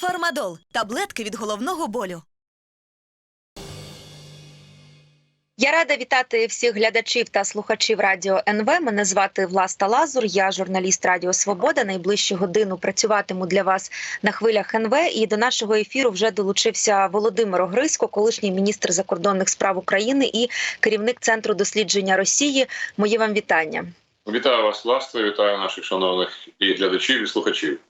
Фармадол таблетки від головного болю. Я рада вітати всіх глядачів та слухачів радіо НВ. Мене звати Власта Лазур. Я журналіст Радіо Свобода. Найближчу годину працюватиму для вас на хвилях НВ. І до нашого ефіру вже долучився Володимир Огрисько, колишній міністр закордонних справ України і керівник центру дослідження Росії. Мої вам вітання. Вітаю вас, власне, вітаю наших шановних і глядачів, і слухачів.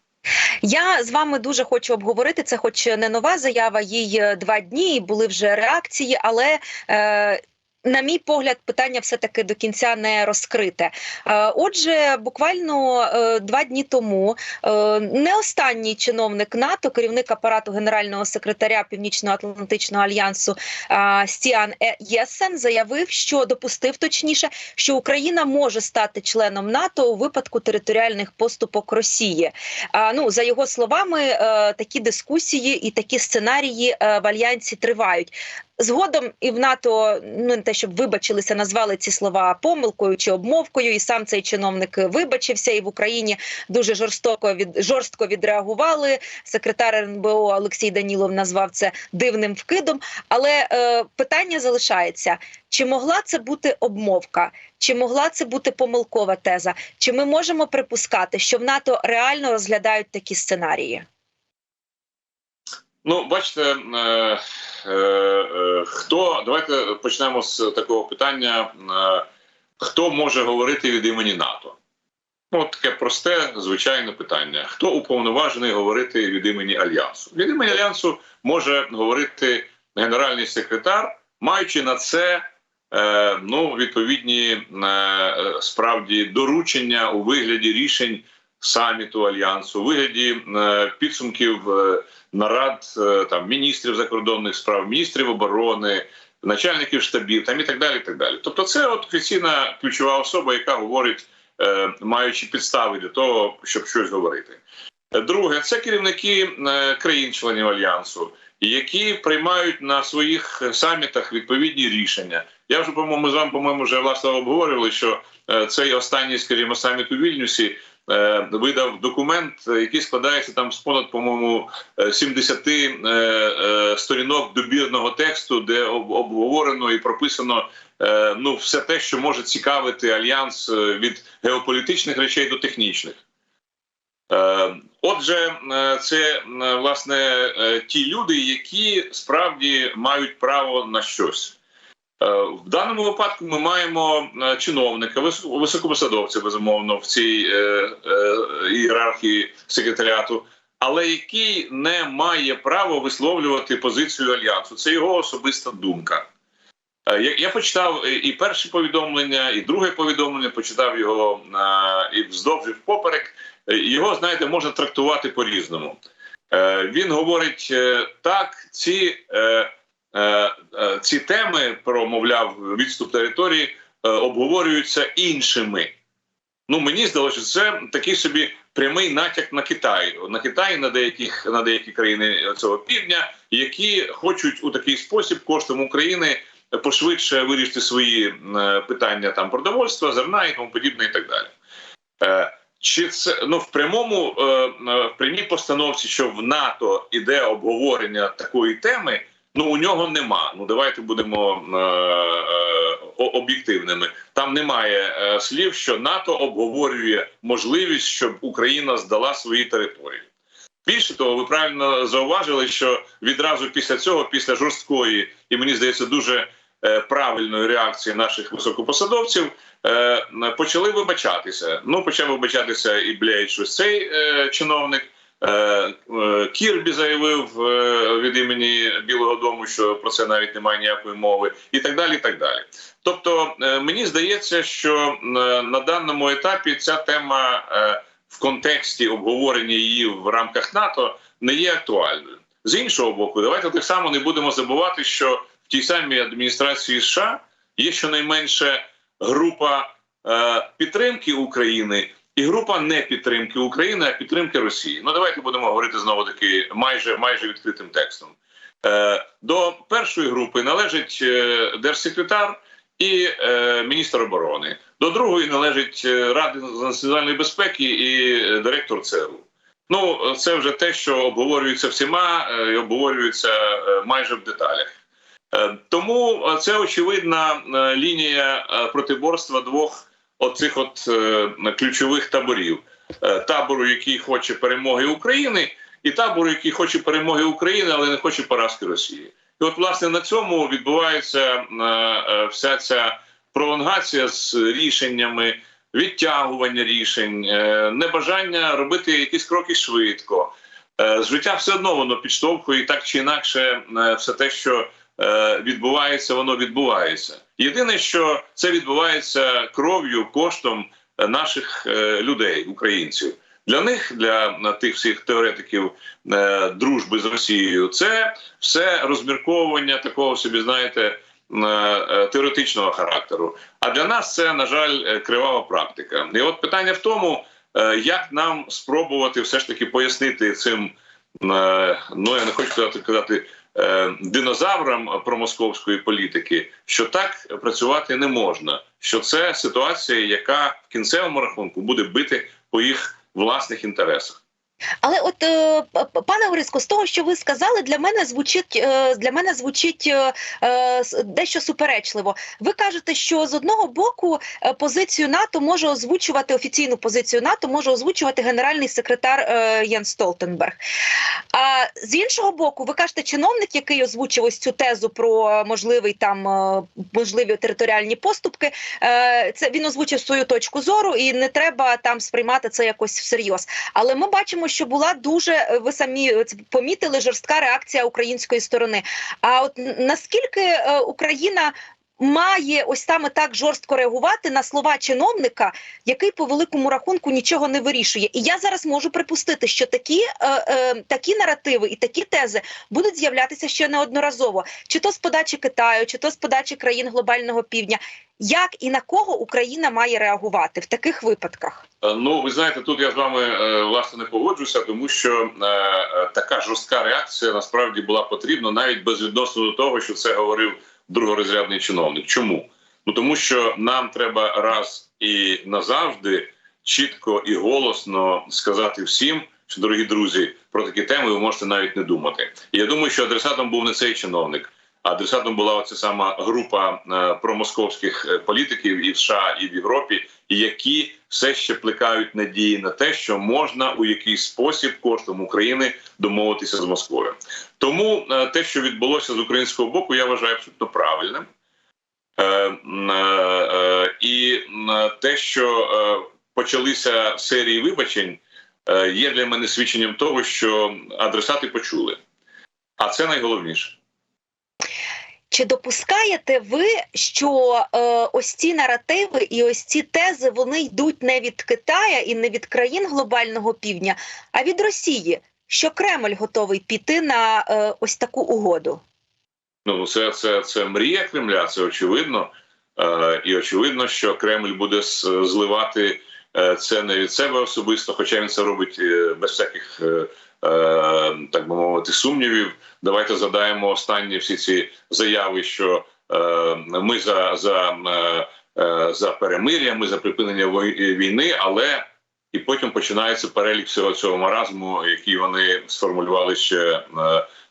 Я з вами дуже хочу обговорити це, хоч не нова заява, їй е, два дні були вже реакції, але. Е, на мій погляд, питання все таки до кінця не розкрите. Е, Отже, буквально е, два дні тому е, не останній чиновник НАТО, керівник апарату генерального секретаря Північно-Атлантичного альянсу Стіан. Єсен заявив, що допустив точніше, що Україна може стати членом НАТО у випадку територіальних поступок Росії. Ну за його словами, такі дискусії і такі сценарії в альянсі тривають. Згодом і в НАТО ну не те, щоб вибачилися, назвали ці слова помилкою чи обмовкою, і сам цей чиновник вибачився, і в Україні дуже жорстоко від жорстко відреагували. Секретар РНБО Олексій Данілов назвав це дивним вкидом. Але е, питання залишається: чи могла це бути обмовка, чи могла це бути помилкова теза? Чи ми можемо припускати, що в НАТО реально розглядають такі сценарії? Ну, бачите, е, е, е, хто давайте почнемо з такого питання: е, хто може говорити від імені НАТО? Ну, таке просте, звичайне питання: хто уповноважений говорити від імені Альянсу? Від імені Альянсу може говорити генеральний секретар, маючи на це е, ну, відповідні е, справді доручення у вигляді рішень саміту альянсу, у вигляді е, підсумків. Е, нарад е, там міністрів закордонних справ, міністрів оборони, начальників штабів там і так далі. і так далі. Тобто, це от офіційна ключова особа, яка говорить, е, маючи підстави для того, щоб щось говорити. Друге, це керівники е, країн-членів альянсу, які приймають на своїх самітах відповідні рішення. Я вже по-моєму з вами по-моєму вже власне обговорювали, що цей останній, скажімо, саміт у Вільнюсі е, видав документ, який складається там з понад, по-моєму, 70 е, е, сторінок добірного тексту, де об- обговорено і прописано е, ну все те, що може цікавити альянс е, від геополітичних речей до технічних. Е, Отже, е, це е, власне е, ті люди, які справді мають право на щось. Е, В даному випадку ми маємо е, чиновника, високопосадовця, безумовно, в цій е, ієрархії секретаріату, але який не має права висловлювати позицію альянсу. Це його особиста думка. Я, почитав і- перше повідомлення, і друге повідомлення, почитав його і вздовж, і впоперек. Його, знаєте, можна трактувати по-різному. Е, Він говорить так, ці. Е, е, ці теми про мовляв відступ території е, обговорюються іншими. Ну мені здалося, що це такий собі прямий натяк на Китай, на Китай, на деяких на деякі країни цього півдня, які хочуть у такий спосіб коштом України пошвидше вирішити свої питання там продовольства, зерна і тому подібне, і так далі. Чи це ну в прямому в прямій постановці, що в НАТО іде обговорення такої теми? Ну у нього нема. Ну давайте будемо е, е, об'єктивними. Там немає е, слів, що НАТО обговорює можливість, щоб Україна здала свої території. Більше того, ви правильно зауважили, що відразу після цього, після жорсткої і мені здається, дуже е, правильної реакції наших високопосадовців, е, почали вибачатися. Ну, почав вибачатися і блядь, цей е, чиновник. Е, е, Кірбі заявив е, від імені Білого Дому, що про це навіть немає ніякої мови, і так далі. і так далі. Тобто, мені здається, що на даному етапі ця тема в контексті обговорення її в рамках НАТО не є актуальною. З іншого боку, давайте так само не будемо забувати, що в тій самій адміністрації США є щонайменше група підтримки України і група не підтримки України, а підтримки Росії. Ну давайте будемо говорити знову таки майже майже відкритим текстом. Е, до першої групи належить е, держсекретар і е, міністр оборони. До другої належить е, Ради національної безпеки і е, директор ЦРУ. Ну, це вже те, що обговорюється всіма, і обговорюється майже в деталях. Тому це очевидна лінія протиборства двох оцих от е, ключових таборів: Е, табору, який хоче перемоги України, і табору, який хоче перемоги України, але не хоче поразки Росії. І от, власне, на цьому відбувається е, вся ця пролонгація з рішеннями, відтягування рішень, небажання робити якісь кроки швидко. Життя все одно воно підштовхує так чи інакше, все те, що відбувається, воно відбувається. Єдине, що це відбувається кров'ю, коштом е, наших е, людей, українців. Для них, для тих всіх теоретиків е, дружби з Росією, це все розмірковування такого собі, знаєте, е, е, теоретичного характеру. А для нас це, на жаль, е, кривава практика. І от питання в тому, е, як нам спробувати все ж таки пояснити цим, е, ну я не хочу казати, е, динозаврам промосковської політики, що так працювати не можна. Що це ситуація, яка в кінцевому рахунку буде бити по їх власних інтересах. Але от е, пане Ориско, з того, що ви сказали, для мене звучить е, для мене звучить е, дещо суперечливо. Ви кажете, що з одного боку позицію НАТО може озвучувати офіційну позицію НАТО, може озвучувати генеральний секретар Ян Столтенберг. А з іншого боку, ви кажете, чиновник, який озвучив ось цю тезу про можливий там можливі територіальні поступки, це він озвучив свою точку зору, і не треба там сприймати це якось всерйоз. Але ми бачимо, що була дуже е, ви самі е, помітили жорстка реакція української сторони. А от наскільки е, Україна має ось саме так жорстко реагувати на слова чиновника, який по великому рахунку нічого не вирішує? І я зараз можу припустити, що такі, е, е, такі наративи і такі тези будуть з'являтися ще неодноразово, чи то з подачі Китаю, чи то з подачі країн глобального півдня. Як і на кого Україна має реагувати в таких випадках? Е, Ну, ви знаєте, тут я з вами е, власне не погоджуся, тому що е, е, така жорстка реакція насправді була потрібна навіть безвідносно до того, що це говорив другорозрядний чиновник. Чому? Ну тому що нам треба раз і назавжди чітко і голосно сказати всім, що дорогі друзі, про такі теми ви можете навіть не думати. І я думаю, що адресатом був не цей чиновник. а Адресатом була оця сама група е, промосковських е, політиків і в США, і в Європі, які все ще плекають надії на те, що можна у якийсь спосіб коштом України домовитися з Москвою. Тому е, те, що відбулося з українського боку, я вважаю абсолютно правильним. Е, е, І те, що почалися серії вибачень, є для мене свідченням того, що адресати почули. А це найголовніше. Чи допускаєте ви, що е, ось ці наративи і ось ці тези вони йдуть не від Китая і не від країн глобального півдня, а від Росії? Що Кремль готовий піти на е, ось таку угоду? Ну, це, це, це мрія Кремля, це очевидно. Е, і очевидно, що Кремль буде зливати е, це не від себе особисто, хоча він це робить е, без всяких, е, так би мовити, сумнівів. Давайте задаємо останні всі ці заяви, що е, ми за, за, е, е, за перемир'я, ми за припинення війни, але і потім починається перелік всього цього маразму, який вони сформулювали ще.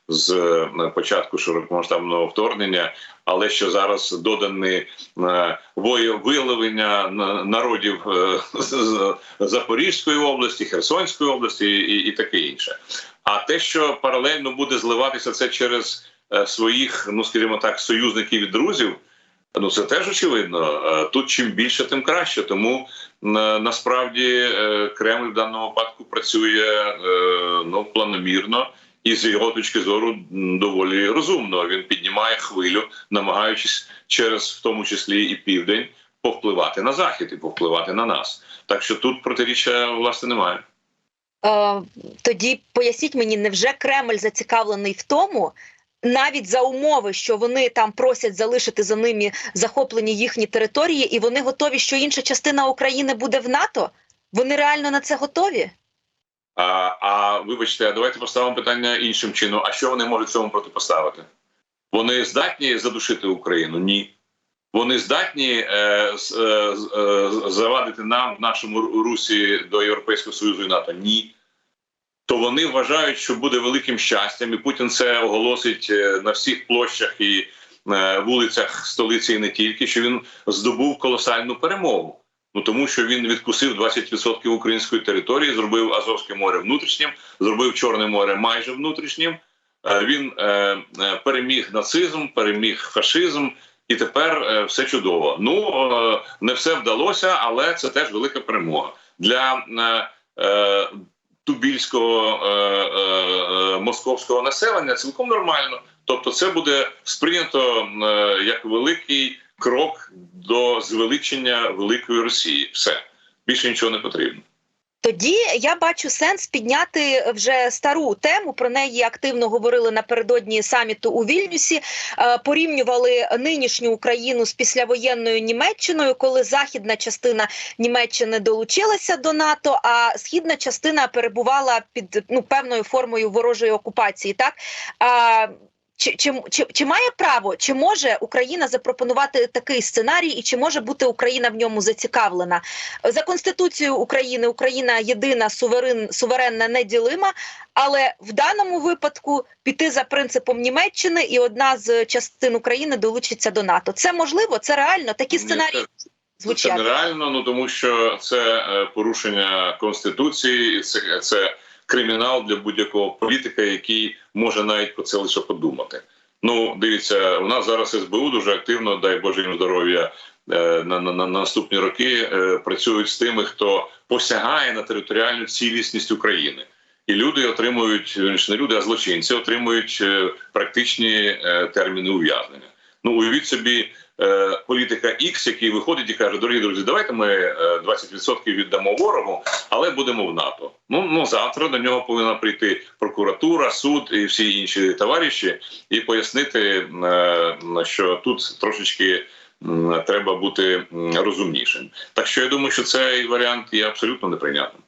З е, початку широкомасштабного вторгнення, але що зараз додані е, виявлення народів е, Запорізької області, Херсонської області і, і таке інше. А те, що паралельно буде зливатися це через своїх, ну скажімо так, союзників і друзів. Ну це теж очевидно. Тут чим більше, тим краще. Тому насправді Кремль в даному випадку працює ну планомірно і з його точки зору доволі розумно. Він піднімає хвилю, намагаючись через в тому числі і південь повпливати на захід і повпливати на нас. Так що тут протиріччя власне немає. Е, тоді поясніть мені, невже Кремль зацікавлений в тому, навіть за умови, що вони там просять залишити за ними захоплені їхні території, і вони готові, що інша частина України буде в НАТО? Вони реально на це готові? А, а вибачте, а давайте поставимо питання іншим чином. А що вони можуть цьому протипоставити? Вони здатні задушити Україну? Ні. Вони здатні е, е, е, завадити нам в нашому русі до Європейського Союзу і НАТО? Ні. то вони вважають, що буде великим щастям, і Путін це оголосить е, на всіх площах і е, вулицях столиці, і не тільки що він здобув колосальну перемогу. Ну тому що він відкусив 20% української території, зробив Азовське море внутрішнім, зробив Чорне море майже внутрішнім. Е, Він е, е, переміг нацизм, переміг фашизм, і тепер е, все чудово. Ну е, не все вдалося, але це теж велика перемога для е, е, тубільського е, е, московського населення. Цілком нормально. Тобто, це буде сприйнято е, як великий крок до звеличення великої Росії. Все більше нічого не потрібно. Тоді я бачу сенс підняти вже стару тему. Про неї активно говорили напередодні саміту у Вільнюсі. Е, Порівнювали нинішню Україну з післявоєнною Німеччиною, коли західна частина Німеччини долучилася до НАТО, а східна частина перебувала під ну певною формою ворожої окупації. Так чи, чи, чи, чи має право, чи може Україна запропонувати такий сценарій, і чи може бути Україна в ньому зацікавлена? За конституцією України Україна єдина суверен, суверенна, неділима, але в даному випадку піти за принципом Німеччини і одна з частин України долучиться до НАТО. Це можливо, це реально. Такі сценарії Це звучать. нереально, ну тому що це е, порушення конституції, це, це кримінал для будь-якого політика, який може навіть про це лише подумати. Ну, дивіться, у нас зараз СБУ дуже активно, дай Боже їм здоров'я. е, На, на, на наступні роки е, працюють з тими, хто посягає на територіальну цілісність України, і люди отримують не люди, а злочинці отримують е, практичні терміни ув'язнення. Ну уявіть собі е, політика X, який виходить і каже: дорогі друзі, давайте ми е, 20% віддамо ворогу, але будемо в НАТО. Ну ну завтра до нього повинна прийти прокуратура, суд і всі інші товариші, і пояснити, е, що тут трошечки. Треба бути розумнішим, так що я думаю, що цей варіант є абсолютно неприйнятним.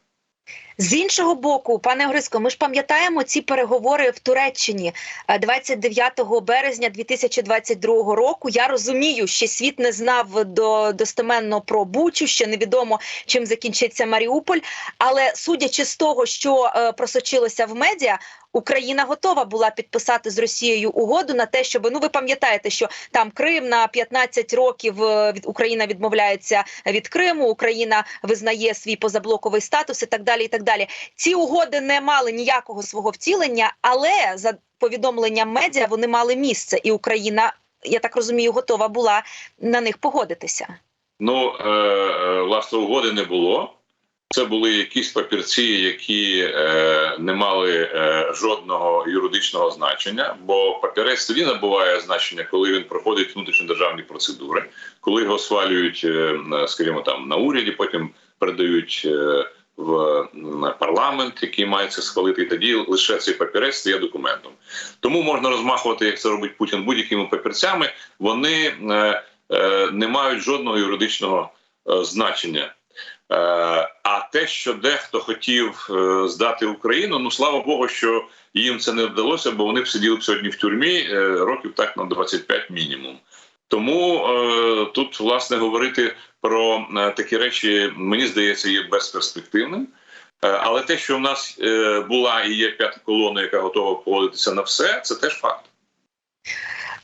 З іншого боку, пане Гриско, ми ж пам'ятаємо ці переговори в Туреччині е, 29 березня 2022 року. Я розумію, що світ не знав до достеменно про Бучу, ще невідомо чим закінчиться Маріуполь. Але судячи з того, що е, просочилося в медіа. Україна готова була підписати з Росією угоду на те, щоб ну ви пам'ятаєте, що там Крим на 15 років е, Україна відмовляється від Криму, Україна визнає свій позаблоковий статус і так далі. І так далі. Ці угоди не мали ніякого свого втілення, але за повідомленням медіа вони мали місце, і Україна, я так розумію, готова була на них погодитися. Ну, е, е, власне, угоди не було. Це були якісь папірці, які е, не мали е, жодного юридичного значення, бо папірець тоді набуває значення, коли він проходить внутрішньодержавні процедури, коли його свалюють, е, скажімо, там на уряді, потім передають е, в парламент, який має це схвалити, і тоді лише цей папірець стає документом. Тому можна розмахувати, як це робить Путін, будь-якими папірцями. Вони е, е, не мають жодного юридичного е, значення. Е, А те, що дехто хотів е, здати Україну, ну слава Богу, що їм це не вдалося, бо вони б сиділи сьогодні в тюрмі е, років так на 25 мінімум. Тому тут власне говорити про такі речі, мені здається, є безперспективним. Але те, що в нас була і є п'ята колона, яка готова погодитися на все, це теж факт.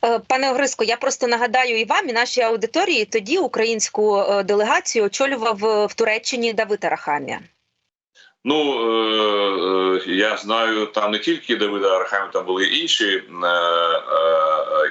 Е, Пане Огриско, я просто нагадаю і вам, і нашій аудиторії. Тоді українську е, делегацію очолював е, в Туреччині Давид Арахамія. Ну я знаю, там не тільки Давида Арахамі, там були інші,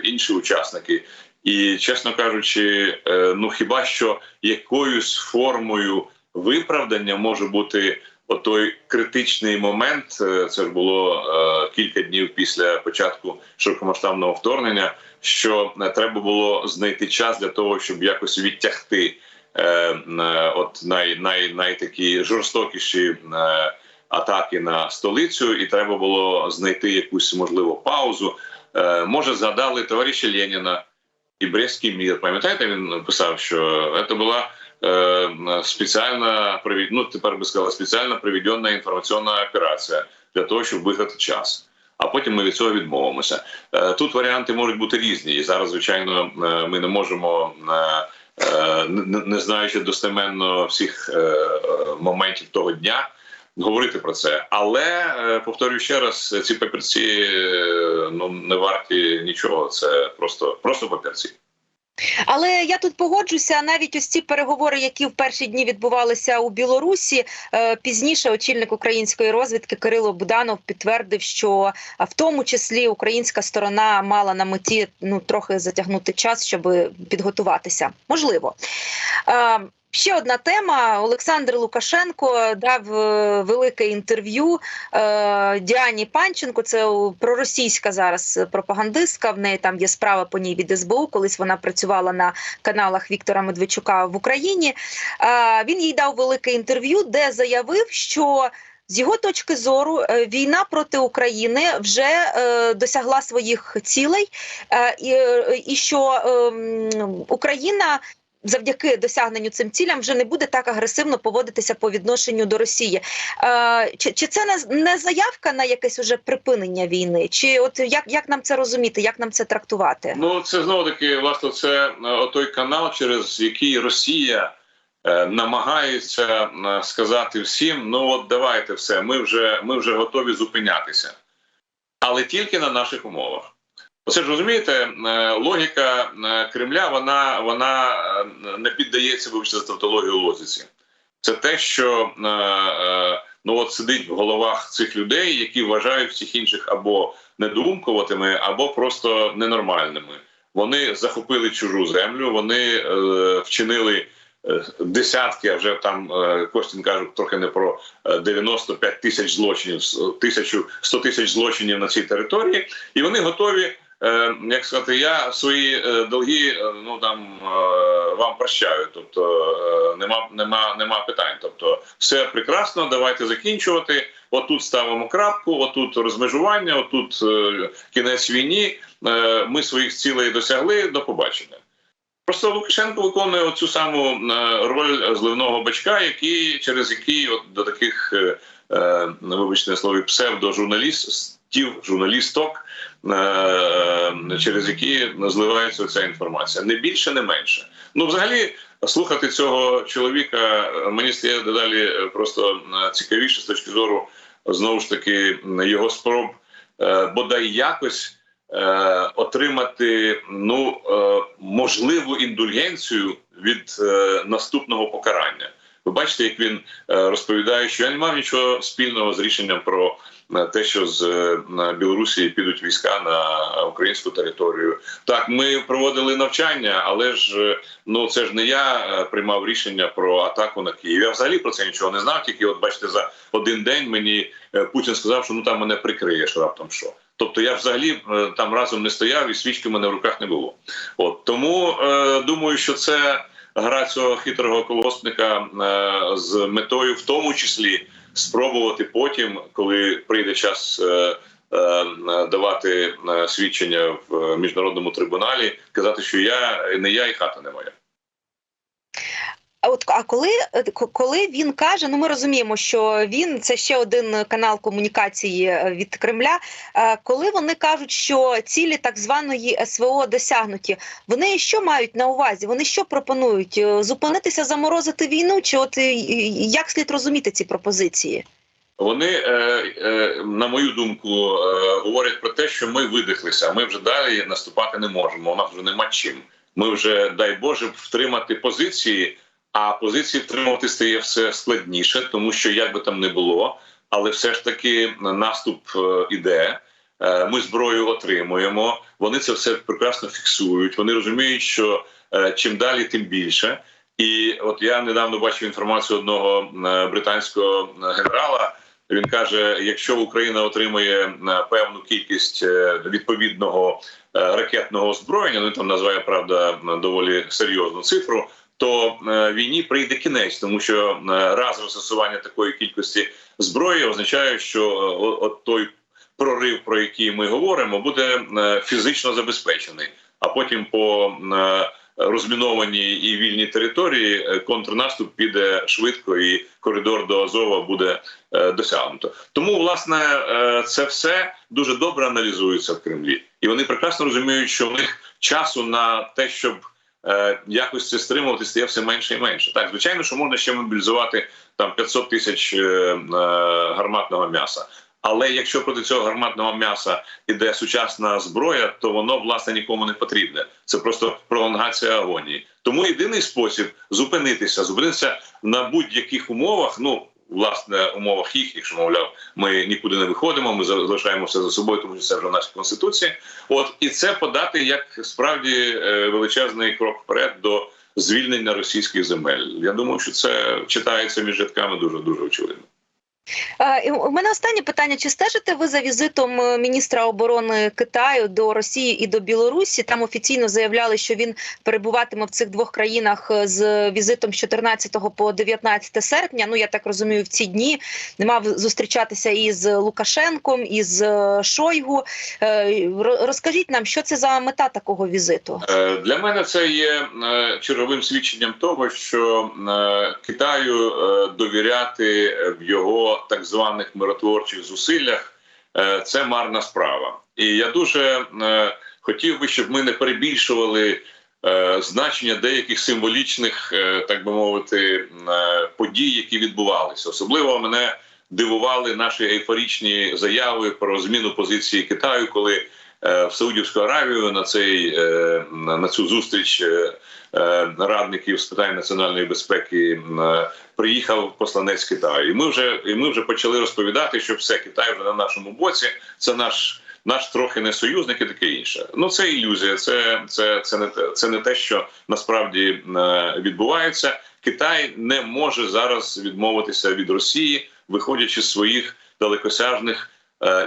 інші учасники. І, чесно кажучи, ну хіба що якоюсь формою виправдання може бути отой критичний момент. е, Це ж було е, кілька днів після початку широкомасштабного вторгнення. Що е, треба було знайти час для того, щоб якось відтягти от най, най, най такі жорстокіші атаки на столицю, і треба було знайти якусь можливо паузу. Може, згадали товариша Леніна і Брестський мір. Пам'ятаєте, він писав, що це була е, спеціальна привід- ну, тепер би сказала, спеціальна проведена інформаційна операція для того, щоб виграти час. А потім ми від цього відмовимося. Е, Тут варіанти можуть бути різні, і зараз, звичайно, е, ми не можемо, не знаючи достеменно всіх моментів того дня, говорити про це. Але повторюю ще раз: ці папірці ну не варті нічого. Це просто, просто папірці. Але я тут погоджуся. Навіть ось ці переговори, які в перші дні відбувалися у Білорусі, е, пізніше очільник української розвідки Кирило Буданов підтвердив, що в тому числі українська сторона мала на меті ну трохи затягнути час, щоб підготуватися. Можливо. Ще одна тема. Олександр Лукашенко дав е, велике інтерв'ю е, Діані Панченко. Це проросійська зараз пропагандистка. В неї там є справа по ній від СБУ. Колись вона працювала на каналах Віктора Медведчука в Україні. Е, він їй дав велике інтерв'ю, де заявив, що з його точки зору війна проти України вже е, досягла своїх цілей, е, і, що е, Україна. Завдяки досягненню цим цілям вже не буде так агресивно поводитися по відношенню до Росії. Е, чи, чи це не, не заявка на якесь уже припинення війни? Чи от як, як нам це розуміти, як нам це трактувати? Ну це знову таки, власне, це е, той канал, через який Росія е, намагається е, сказати всім: ну от давайте все, ми вже, ми вже готові зупинятися, але тільки на наших умовах. Оце ж розумієте, е, логіка е, Кремля вона, вона е, не піддається вибачте за тавтологію лозіці. Це те, що ну от сидить в головах цих людей, які вважають всіх інших або недоумкуватими, або просто ненормальними. Вони захопили чужу землю, вони вчинили десятки, а вже там Костін каже трохи не про е, 95 тисяч злочинів, тисячу 100 тисяч злочинів на цій території, і вони готові. Е, Як сказати, я свої е, долги е, ну там вам прощаю. Тобто нема, нема, нема питань. Тобто, все прекрасно, давайте закінчувати. Отут ставимо крапку, отут розмежування, отут кінець війні. Ми своїх цілей досягли. До побачення. Просто Лукашенко виконує оцю саму роль зливного бачка, який через який от до таких, вибачте слові, псевдожурналістів, журналісток, через які зливається ця інформація. Не більше, не менше. Ну, взагалі, слухати цього чоловіка е, мені стає дедалі е, просто е, цікавіше з точки зору знову ж таки його спроб е, бодай якось е, отримати ну е, можливу індульгенцію від е, наступного покарання. Ви бачите, як він е, розповідає, що я не мав нічого спільного з рішенням про е, те, що з е, Білорусі підуть війська на українську територію. Так, ми проводили навчання, але ж ну це ж не я приймав рішення про атаку на Київ. Я взагалі про це нічого не знав. Тільки, от бачите, за один день мені Путін сказав, що ну там мене прикриєш раптом що. Тобто я взагалі там разом не стояв і свічки в мене в руках не було. От тому е, думаю, що це гра цього хитрого колосника е, з метою, в тому числі, спробувати потім, коли прийде час. Е, е, Давати свідчення в міжнародному трибуналі, казати, що я не я і хата не моя. От а коли, е, коли він каже, ну ми розуміємо, що він це ще один канал комунікації е, від Кремля. е, Коли вони кажуть, що цілі так званої СВО досягнуті, вони що мають на увазі? Вони що пропонують? Зупинитися, заморозити війну? Чи от як слід розуміти ці пропозиції? Вони, на мою думку, говорять про те, що ми видихлися. Ми вже далі наступати не можемо. У нас вже нема чим. Ми вже дай Боже втримати позиції. А позиції втримувати стає все складніше, тому що як би там не було, але все ж таки наступ е, іде. Е, Ми зброю отримуємо. Вони це все прекрасно фіксують. Вони розуміють, що е, чим далі, тим більше. І от я недавно бачив інформацію одного британського генерала. Він каже: якщо Україна отримує певну кількість відповідного ракетного озброєння, ну там називає правда доволі серйозну цифру. То е, війні прийде кінець, тому що е, разове застосування такої кількості зброї означає, що е, от той прорив, про який ми говоримо, буде фізично забезпечений. А потім по розмінованій і вільній території контрнаступ піде швидко, і коридор до Азова буде досягнуто. Тому, власне, це все дуже добре аналізується в Кремлі, і вони прекрасно розуміють, що в них часу на те, щоб якось це стримувати стає все менше і менше. Так, звичайно, що можна ще мобілізувати там 500 тисяч е, е, гарматного м'яса. Але якщо проти цього гарматного м'яса іде сучасна зброя, то воно власне нікому не потрібне. Це просто пролонгація агонії. Тому єдиний спосіб зупинитися, зупинитися на будь-яких умовах. Ну власне умовах їх, якщо мовляв, ми нікуди не виходимо. Ми залишаємо все за собою, тому що це вже в нашій конституції. От і це подати як справді е, величезний крок вперед до звільнення російських земель. Я думаю, що це читається між рядками дуже дуже очевидно. Е, У мене останнє питання: чи стежите ви за візитом е, міністра оборони Китаю до Росії і до Білорусі? Там офіційно заявляли, що він перебуватиме в цих двох країнах е, з візитом з 14 по 19 серпня. Ну я так розумію, в ці дні мав зустрічатися із Лукашенком, із Шойгу. Розкажіть нам, що це за мета такого візиту? Для мене це є черговим свідченням того, що Китаю довіряти в його так званих миротворчих зусиллях е, це марна справа. І я дуже е, хотів би, щоб ми не перебільшували е, значення деяких символічних, так би мовити, подій, які відбувалися. Особливо мене дивували наші ейфорічні заяви про зміну позиції Китаю, коли в Саудівську Аравію на цей е, на цю зустріч е, е, радників з питань національної безпеки е, приїхав посланець Китаю. І ми вже і ми вже почали розповідати, що все Китай вже на нашому боці. Це наш. Наш трохи не союзник і таке інше. Ну це ілюзія, це, це, це, не це не те, що насправді е, відбувається. Китай не може зараз відмовитися від Росії, виходячи з своїх далекосяжних е,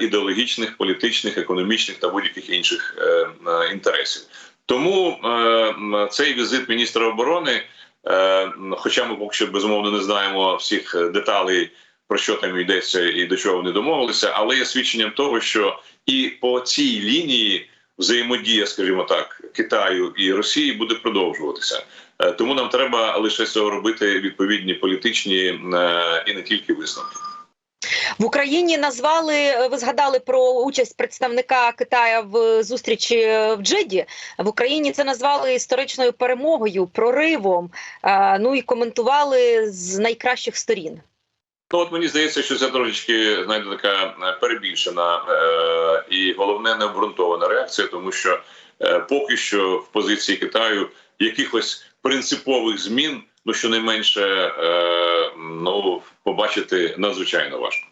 ідеологічних, політичних, економічних та будь-яких інших е, е, інтересів. Тому е, цей візит міністра оборони, е, хоча ми поки що безумовно не знаємо всіх деталей, про що там йдеться і до чого вони домовилися, але є свідченням того, що і по цій лінії взаємодія, скажімо так, Китаю і Росії буде продовжуватися. Е, Тому нам треба лише з цього робити відповідні політичні е, і не тільки висновки. В Україні назвали е, ви згадали про участь представника Китая в зустрічі в Джиді. В Україні це назвали історичною перемогою, проривом. е, Ну і коментували з найкращих сторін. Ну от мені здається, що це трошечки знаєте, така е, перебільшена е, і головне необґрунтована реакція, тому що е, поки що в позиції Китаю якихось принципових змін, ну щонайменше, е, ну побачити надзвичайно важко.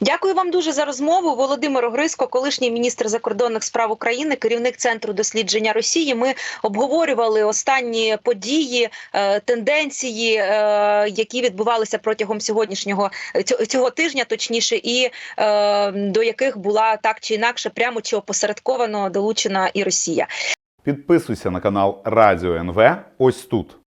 Дякую вам дуже за розмову. Володимир Огриско, колишній міністр закордонних справ України, керівник центру дослідження Росії. Ми обговорювали останні події, е, тенденції, е, які відбувалися протягом сьогоднішнього цього, цього тижня, точніше, і е, до яких була так чи інакше, прямо чи опосередковано долучена і Росія. Підписуйся на канал Радіо НВ ось тут.